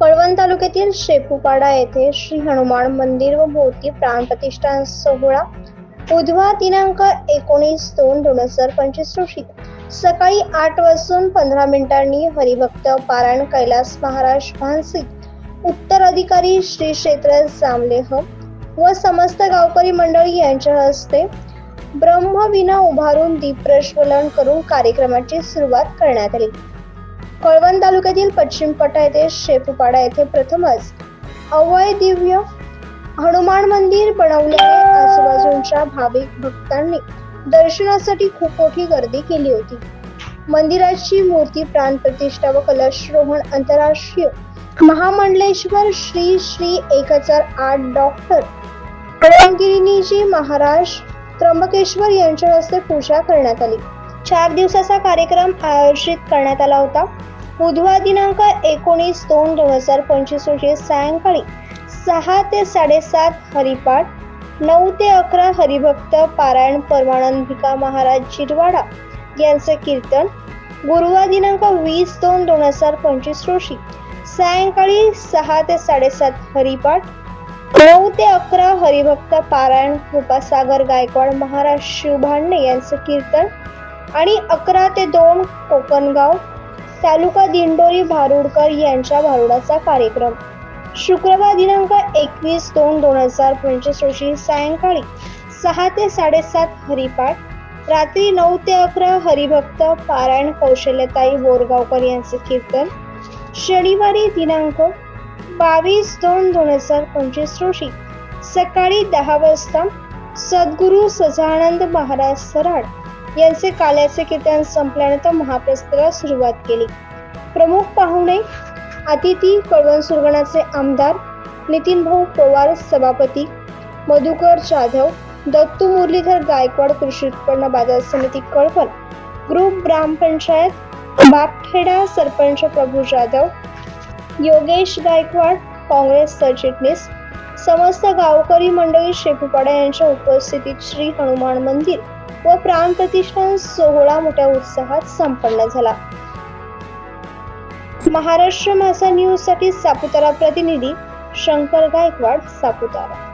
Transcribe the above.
कळवण तालुक्यातील शेपूपाडा येथे श्री हनुमान मंदिर व मूर्ती प्राण प्रतिष्ठान सोहळा बुधवार दिनांक एकोणीस दोन दोन हजार पंचवीस रोजी. सकाळी आठ वाजून पंधरा मिनिटांनी हरिभक्त पारायण कैलास महाराज मानसिक उत्तराधिकारी श्री क्षेत्र जामलेह व समस्त गावकरी मंडळी यांच्या हस्ते ब्रह्मविना उभारून दीपप्रज्वलन करून कार्यक्रमाची सुरुवात करण्यात आली. कळवण तालुक्यातील पश्चिम पटा येथे शेपपाडा येथे प्रथमच अवय दिव्य हनुमान मंदिर बनवल्याने आजूबाजूच्या भाविक भक्तांनी दर्शनासाठी खूप मोठी गर्दी केली होती. मंदिराची मूर्ती प्राण प्रतिष्ठा व कलशरोहण आंतरराष्ट्रीय महामंडलेश्वर श्री श्री एक हजार आठ डॉक्टर रामगिरीनीजी महाराज त्र्यंबकेश्वर यांच्या हस्ते पूजा करण्यात आली. चार दिवसाचा कार्यक्रम आयोजित करण्यात आला होता. बुधवार दिनांक एकोणीस दोन दोन हजार पंचवीस रोजी सायंकाळी सहा ते साडेसात हरिपाठ नऊ ते अकरा हरिभक्त पारायण परमानंदिका महाराज जिरवाडा यांचे कीर्तन गुरुवार दिनांक वीस दोन दोन हजार पंचवीस रोजी सायंकाळी सहा ते साडेसात हरिपाठ नऊ ते अकरा हरिभक्त पारायण कृपासागर गायकवाड महाराज शिवभांडे यांचं कीर्तन आणि अकरा ते दोन कोकणगाव तालुका दिंडोरी भारुडकर यांच्या भारुडाचा कार्यक्रम. शुक्रवार दिनांक एकवीस दोन दोन हजार पंचवीस रोजी सायंकाळी सहा ते साडेसात हरिपाठ रात्री नऊ ते अकरा हरिभक्त पारायण कौशल्यताई बोरगावकर यांचे कीर्तन. शनिवारी दिनांक बावीस दोन दोन हजार पंचवीस रोजी सकाळी दहा वाजता सद्गुरू सजानंद महाराज सराड यांचे काल्याचे कीर्तन संपल्यानंतर महाप्रस्ताला सुरुवात केली. प्रमुख पाहुणे अतिथी कळवण सुरगणाचे आमदार नितीन भाऊ पवार सभापती मधुकर जाधव दत्तू मुरलीधर गायकवाड कृषी उत्पन्न बाजार समिती कळवण ग्रुप ग्रामपंचायत बापखेडा सरपंच प्रभू जाधव योगेश गायकवाड काँग्रेस सरचिटणीस समस्त गावकरी मंडळी शेपूपाडा यांच्या उपस्थितीत श्री हनुमान मंदिर व प्राण प्रतिष्ठान सोहळा मोठ्या उत्साहात संपन्न झाला. महाराष्ट्र माझा न्यूजसाठी सापुतारा प्रतिनिधी शंकर गायकवाड सापुतारा.